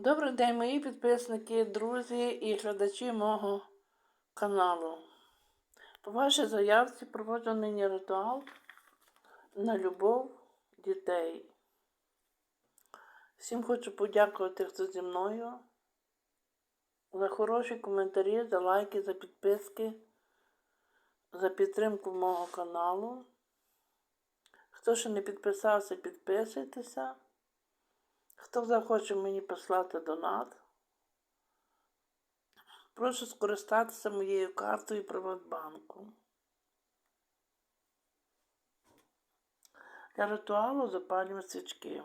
Добрий день, мої підписники, друзі і глядачі мого каналу. По вашій заявці проводжу нині ритуал на любов дітей. Всім хочу подякувати, хто зі мною, за хороші коментарі, за лайки, за підписки, за підтримку мого каналу. Хто ще не підписався, підписуйтеся. Хто захоче мені послати донат, прошу скористатися моєю картою Приватбанку. Для ритуалу запалюємо свічки.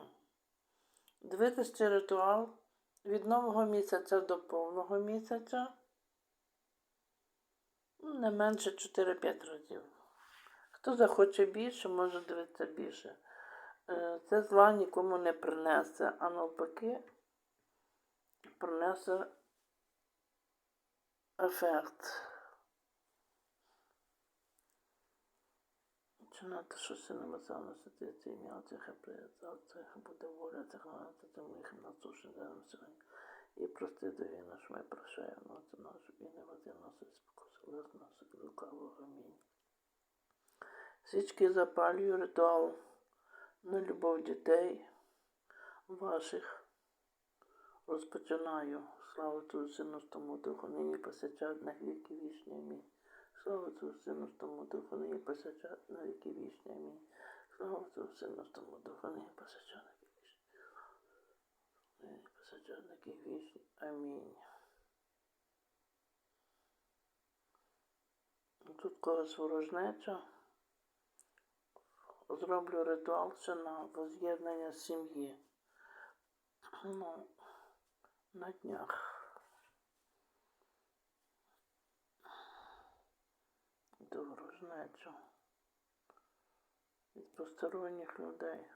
Дивитися ритуал від нового місяця до повного місяця не менше 4-5 разів. Хто захоче більше, може дивитися більше. Е, Це зла нікому не принесе, а навпаки принесе ефект. Починати щось намазано сидіти ім'я цих цих буде воля, цих це це моїх насушень сьогодні. І прости дорогі наш ми прощаємо це нашу і не води носить спокусили з нас лукавого. Амінь. Свічки запалюю ритуал на любов дітей ваших розпочинаю. Слава Твою Сину, тому Духу, нині посячать на віки вічні. Амінь. Слава Твою Сину, тому Духу, нині посячать на віки вічні. Амінь. Слава Твою Сину, тому Духу, нині посячать на віки вічні. Нині посячать на віки вічні. Амінь. Тут когось ворожнеча зроблю ритуал ще на воз'єднання сім'ї. Ну, на днях. До ворожнечу. Від посторонніх людей.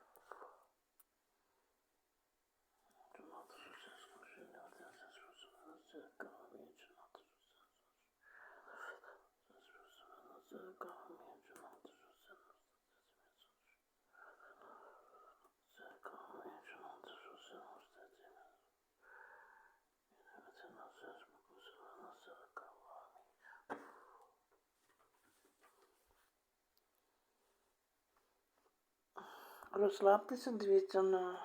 Розслабтеся, дивіться на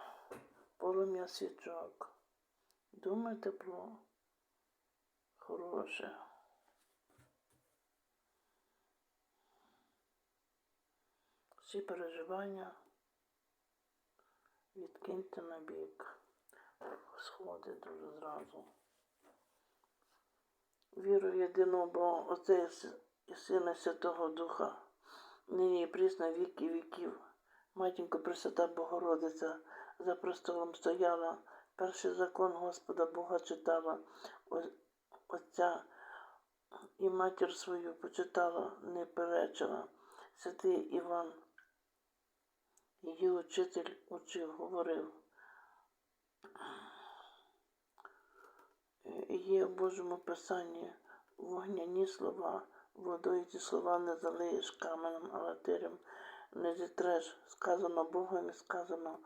полум'я свічок. Думайте про хороше. Всі переживання відкиньте на бік. Сходить дуже зразу. Віру в єдиного Бога, Отця і Сина Святого Духа, нині і прісно віки віків. Матінко Пресвята Богородиця за престолом стояла, перший закон Господа Бога читала, Отця і матір свою почитала, не перечила. Святий Іван, її учитель учив, говорив. Є в Божому Писанні вогняні слова, водою ті слова не залиєш каменем, алатирем не зітреш, сказано Богом і сказано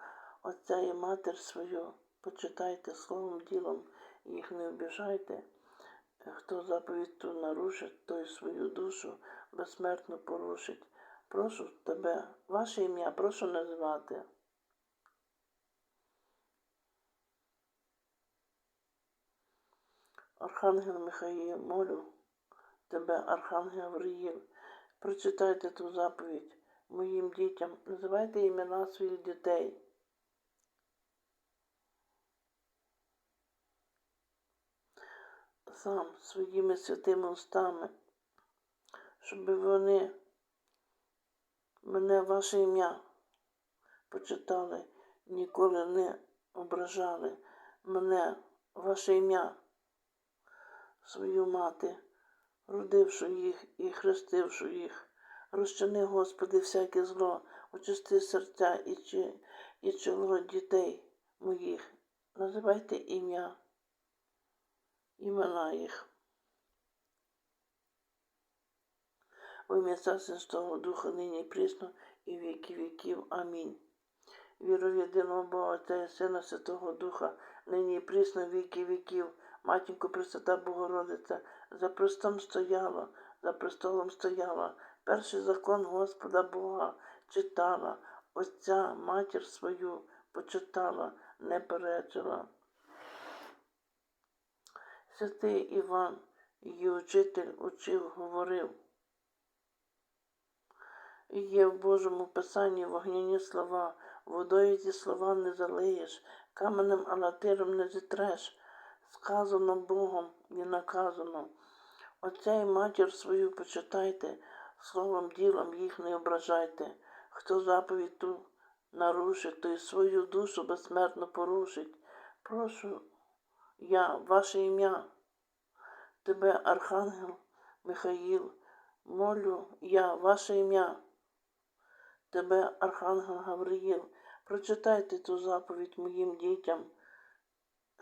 Отця і матір свою, почитайте словом ділом, їх не обіжайте. Хто заповідь ту нарушить, той свою душу безсмертно порушить. Прошу тебе, ваше ім'я, прошу назвати. Архангел Михаїл, молю тебе, Архангел Гавриїл, прочитайте ту заповідь моїм дітям, називайте імена своїх дітей. Сам своїми святими устами, щоб вони мене ваше ім'я почитали, ніколи не ображали мене, ваше ім'я, свою мати, родивши їх і хрестивши їх. Розчини, Господи, всяке зло, очисти серця і, чи, і чоло дітей моїх. Називайте ім'я, імена їх. В ім'я Святого Духа нині і прісно, і віки віків. Амінь. Віру в єдиного Бога, і Сина Святого Духа, нині і прісно віки віків. Матінко Пресвята Богородиця, за престом стояла, за престолом стояла, перший закон Господа Бога читала, Отця матір свою почитала, не перечила. Святий Іван, її учитель учив, говорив. Є в Божому Писанні вогняні слова, водою ті слова не залиєш, каменем алатиром не зітреш, сказано Богом і наказано. Отця і матір свою почитайте, словом ділом їх не ображайте. Хто заповідь ту нарушить, то й свою душу безсмертно порушить. Прошу я, ваше ім'я, тебе, Архангел Михаїл, молю я, ваше ім'я, тебе, Архангел Гавриїл, прочитайте ту заповідь моїм дітям,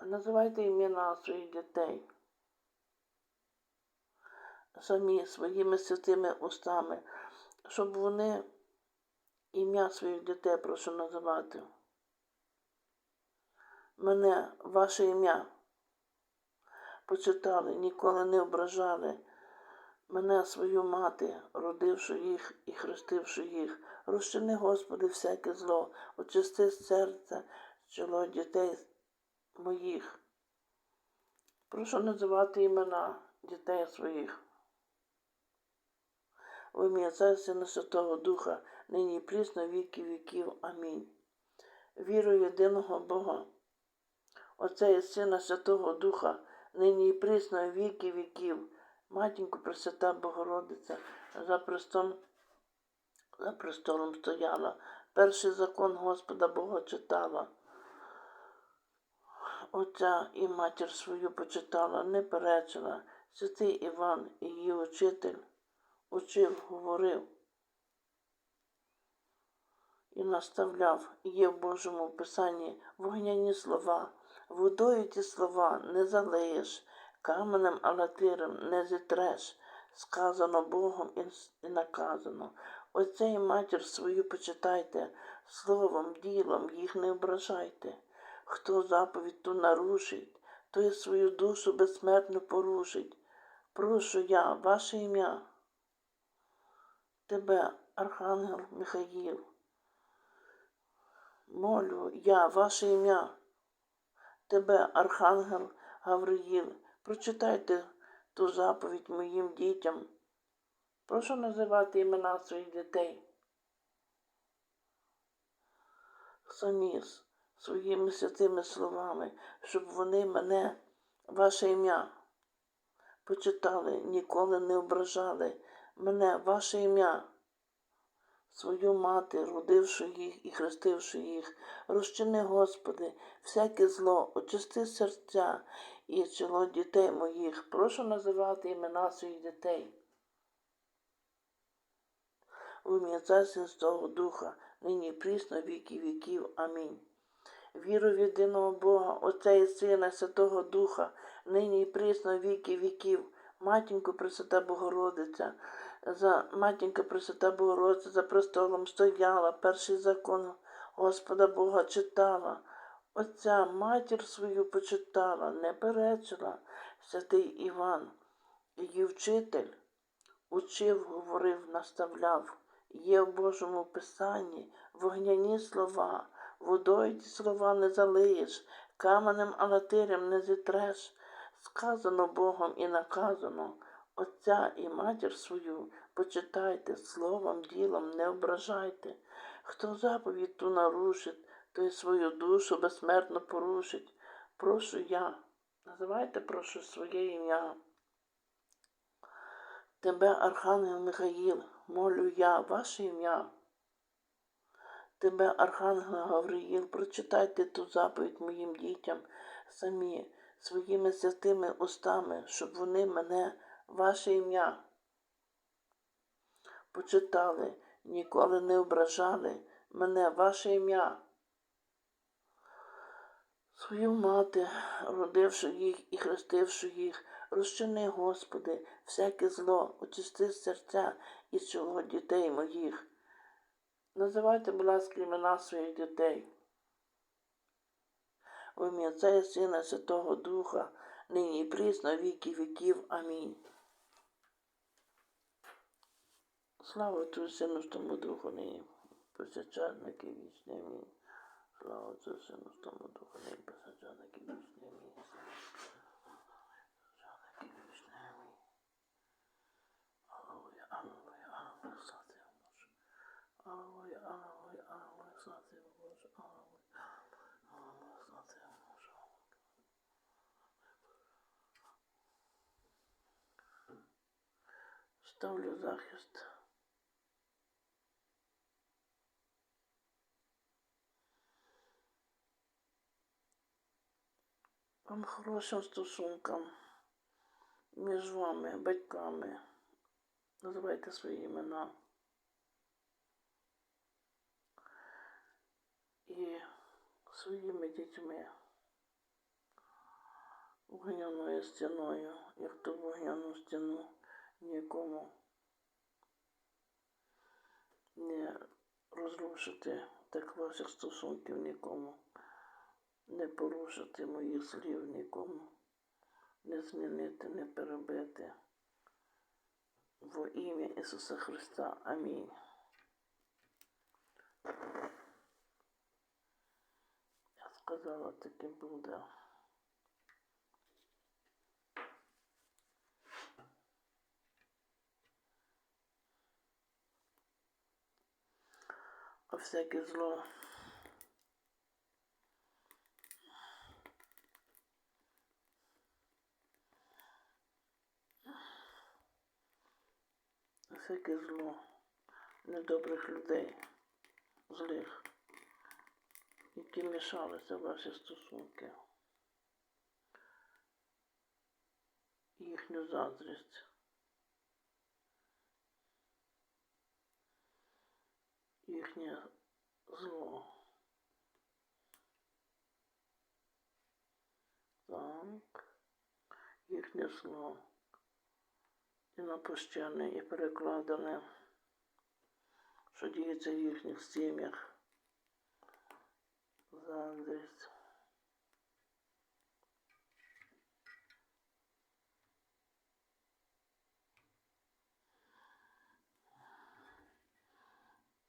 називайте імена своїх дітей. Самі своїми святими устами, щоб вони ім'я своїх дітей прошу називати. Мене, ваше ім'я почитали, ніколи не ображали. Мене свою мати, родивши їх і хрестивши їх, розчини, Господи, всяке зло, очисти з серця чоло дітей моїх. Прошу називати імена дітей своїх. В ім'я і Сина Святого Духа, нині і прісно віки віків. Амінь. Віру єдиного Бога, Отця і Сина Святого Духа, нині і прісно віки віків. Матінко Пресвята Богородиця за престолом, за престолом стояла, перший закон Господа Бога читала. Отця і матір свою почитала, не перечила. Святий Іван, її учитель, учив, говорив і наставляв, є в Божому Писанні вогняні слова, водою ті слова не залиєш, каменем алатирем не зітреш, сказано Богом і наказано. Отця і матір свою почитайте, словом, ділом їх не ображайте. Хто заповідь ту нарушить, той свою душу безсмертно порушить. Прошу я, ваше ім'я, тебе, Архангел Михаїл. Молю я, ваше ім'я, тебе, Архангел Гавриїл, прочитайте ту заповідь моїм дітям. Прошу називати імена своїх дітей. Самі своїми святими словами, щоб вони мене, ваше ім'я, почитали, ніколи не ображали мене, ваше ім'я свою мати, родивши їх і хрестивши їх, розчини, Господи, всяке зло, очисти серця і чоло дітей моїх. Прошу називати імена своїх дітей. В ім'я Святого Духа, нині прісно віки віків. Амінь. Віру в єдиного Бога, Отця і Сина, Святого Духа, нині і прісно віки віків. Матінко Пресвята Богородиця, за матінка Пресвята Богородиця за престолом стояла, перший закон Господа Бога читала. Отця матір свою почитала, не перечила святий Іван. Її вчитель учив, говорив, наставляв. Є в Божому Писанні вогняні слова, водою ті слова не залиєш, каменем алатирем не зітреш. Сказано Богом і наказано. Отця і матір свою почитайте, словом, ділом не ображайте. Хто заповідь ту нарушить, той свою душу безсмертно порушить. Прошу я, називайте, прошу своє ім'я. Тебе, Архангел Михаїл, молю я, ваше ім'я. Тебе, Архангел Гавриїл, прочитайте ту заповідь моїм дітям самі своїми святими устами, щоб вони мене ваше ім'я. Почитали, ніколи не ображали мене ваше ім'я. Свою мати, родивши їх і хрестивши їх, розчини, Господи, всяке зло, очисти серця і чоло дітей моїх. Називайте, будь ласка, імена своїх дітей. В ім'я Отця і Сина Святого Духа, нині і прісно, віки віків. Амінь. Слава Отцю і Сину, Святому Духу, нині, посячальники вічні. Амінь. Слава Отцю і Сину, Святому Духу, нині, посячальники вічні. Амінь. Посячальники вічні. Амінь. Аллилуйя, аллилуйя, аллилуйя, слава Тебе, Боже. Аллилуйя, аллилуйя, аллилуйя, слава Тебе, Боже. Аллилуйя, аллилуйя, слава Тебе, Боже. Ставлю захист. Вам хорошим стосункам між вами, батьками. Називайте свої імена. І своїми дітьми. Вогняною стіною, як ту вогняну стіну нікому не розрушити так ваших стосунків нікому, не порушити моїх слів нікому, не змінити, не перебити. Во ім'я Ісуса Христа. Амінь. Я сказала, таки буде. А всяке зло всяке зло недобрих людей, злих, які мішалися в ваші стосунки, їхню заздрість, їхнє зло. Так, їхнє зло і напущене, і перекладене, що діється в їхніх сім'ях. Заздрість.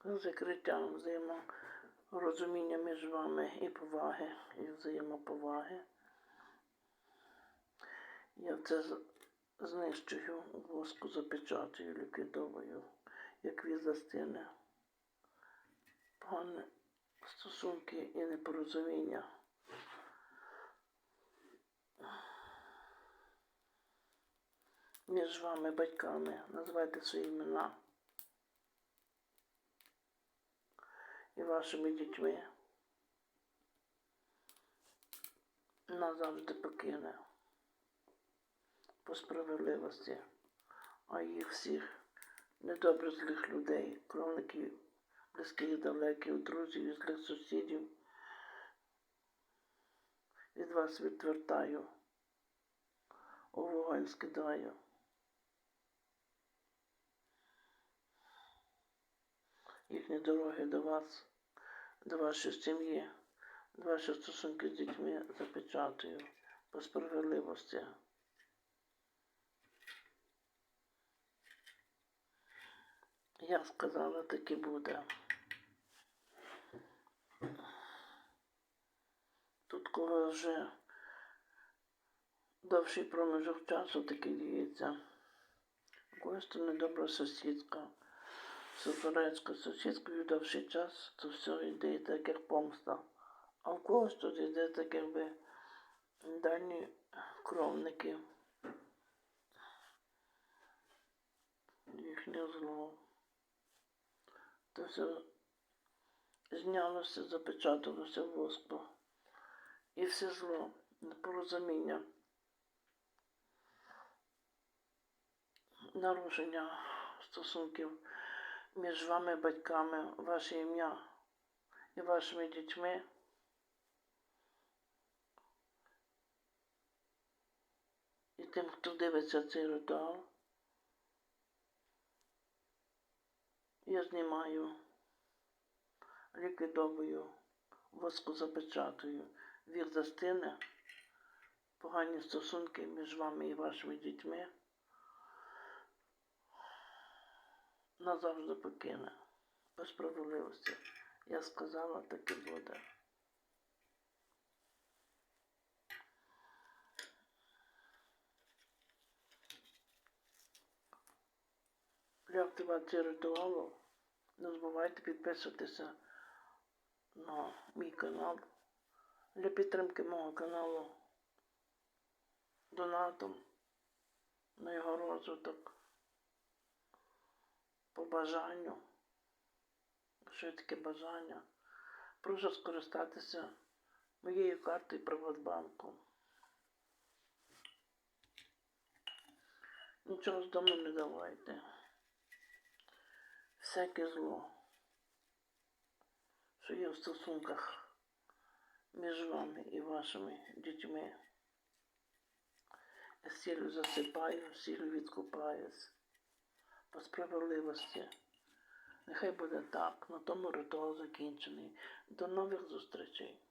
Закриття взаєморозуміння між вами і поваги, і взаємоповаги. Я це знищую, воску запечатую, ліквідовую, як віза стіни. Погані стосунки і непорозуміння. Між вами, батьками, називайте свої імена і вашими дітьми. Назавжди покине по справедливості, а їх всіх недобре злих людей, кровників, близьких далеких, друзів і злих сусідів. Від вас відвертаю, у вогонь скидаю. Їхні дороги до вас, до вашої сім'ї, до ваших стосунків з дітьми запечатую по справедливості. Я сказала, так і буде. Тут коли вже довший проміжок часу таки діється. Когось то недобра сусідка. З сусідкою довший час, то все йде так, як помста. А в когось тут йде так, якби дальні кровники. Їхнє зло. То все знялося, запечаталося в воску. І все зло, непорозуміння, нарушення стосунків між вами, батьками, ваше ім'я і вашими дітьми. І тим, хто дивиться цей ритуал, я знімаю ліквідовую, воску запечатую, вір застине, погані стосунки між вами і вашими дітьми назавжди покине. Без справедливості. Я сказала, так і буде. Для активації ритуалу не забувайте підписуватися на мій канал. Для підтримки мого каналу донатом на його розвиток по бажанню. Що таке бажання? Прошу скористатися моєю картою Приватбанку. Нічого з дому не давайте. Всяке зло, що є в стосунках між вами і вашими дітьми. Я сілю засипаю, сілю відкупаюсь по справедливості. Нехай буде так, на тому ритуал закінчений. До нових зустрічей.